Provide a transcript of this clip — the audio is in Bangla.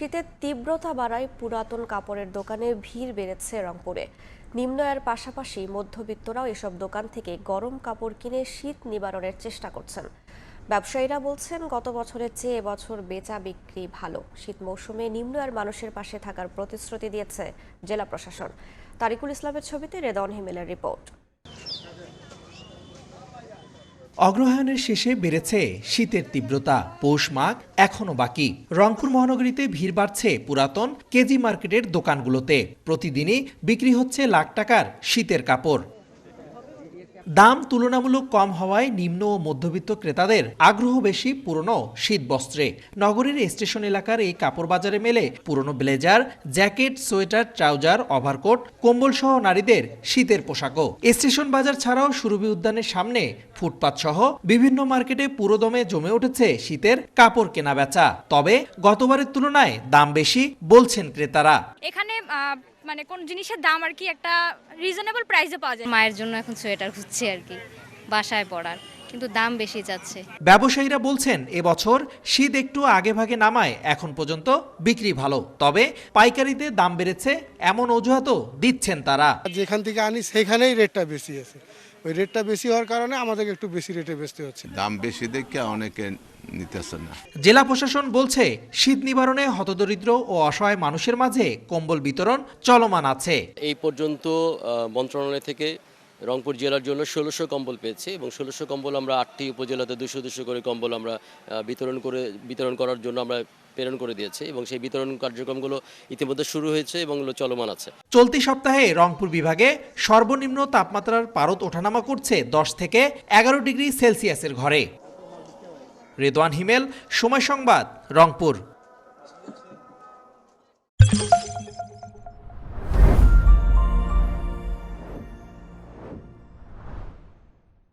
শীতের তীব্রতা বাড়ায় পুরাতন কাপড়ের দোকানে ভিড় বেড়েছে রংপুরে। নিম্ন আয়ের পাশাপাশি মধ্যবিত্তরাও এসব দোকান থেকে গরম কাপড় কিনে শীত নিবারণের চেষ্টা করছেন। ব্যবসায়ীরা বলছেন, গত বছরের চেয়ে এবছর বেচা বিক্রি ভালো। শীত মৌসুমে নিম্ন আয়ের মানুষের পাশে থাকার প্রতিশ্রুতি দিয়েছে জেলা প্রশাসন। তারিকুল ইসলামের ছবিতে রেদন হিমেলের রিপোর্ট। অগ্রহায়ণের শেষে বেড়েছে শীতের তীব্রতা, পৌষ মাঘ এখনও বাকি। রংপুর মহানগরীতে ভিড় বাড়ছে পুরাতন কেজি মার্কেটের দোকানগুলোতে। প্রতিদিনই বিক্রি হচ্ছে লাখ টাকার শীতের কাপড়। দাম তুলনামূলক কম হওয়ায় নিম্ন ও মধ্যবিত্ত ক্রেতাদের আগ্রহ বেশি পুরনো শীত বস্ত্রে নগরীর স্টেশন এলাকার এই কাপড় বাজারে মেলে পুরনো blazer, jacket, sweater, trouser, overcoat কম্বল সহ নারীদের শীতের পোশাকও। স্টেশন বাজার ছাড়াও সুরভি উদ্যানের সামনে ফুটপাত সহ বিভিন্ন মার্কেটে পুরোদমে জমে উঠেছে শীতের কাপড় কেনা বেচা তবে গতবারের তুলনায় দাম বেশি বলছেন ক্রেতারা। এখানে মানে কোন জিনিসের দাম আর কি একটা রিজনেবল প্রাইসে পাওয়া যায়। মায়ের জন্য এখন সোয়েটার খুঁজছি আর কি, বাসায় পড়ার কিন্তু দাম বেশি যাচ্ছে। ব্যবসায়ীরা বলছেন এবছর শীত একটু আগে ভাগে নামায় এখন পর্যন্ত বিক্রি ভালো। তবে পাইকারিতে দাম বেড়েছে এমন অজুহাতও দিচ্ছেন তারা। যেখান থেকে আনি সেখানেই রেটটা বেশি আছে। ওই রেটটা বেশি হওয়ার কারণে আমাদেরকে একটু বেশি রেটে বেচতে হচ্ছে। দাম বেশি দেখে অনেকে নিতেছে না। জেলা প্রশাসন বলছে শীত নিবারণে হতদরিদ্র ও অসহায় মানুষের মাঝে কম্বল বিতরণ চলমান আছে। এই পর্যন্ত মন্ত্রণালয় থেকে রংপুর জেলার জন্য ষোলোশো কম্বল পেয়েছে এবং ষোলোশো কম্বল আমরা আটটি উপজেলাতে দুশো দুশো করে কম্বল আমরা বিতরণ করে, বিতরণ করার জন্য আমরা প্রেরণ করে দিয়েছি এবং সেই বিতরণ কার্যক্রমগুলো ইতিমধ্যে শুরু হয়েছে এবং চলমান আছে। চলতি সপ্তাহে রংপুর বিভাগে সর্বনিম্ন তাপমাত্রার পারদ ওঠানামা করছে দশ থেকে এগারো ডিগ্রি সেলসিয়াসের ঘরে। রেদওয়ান হিমেল, সময় সংবাদ, রংপুর।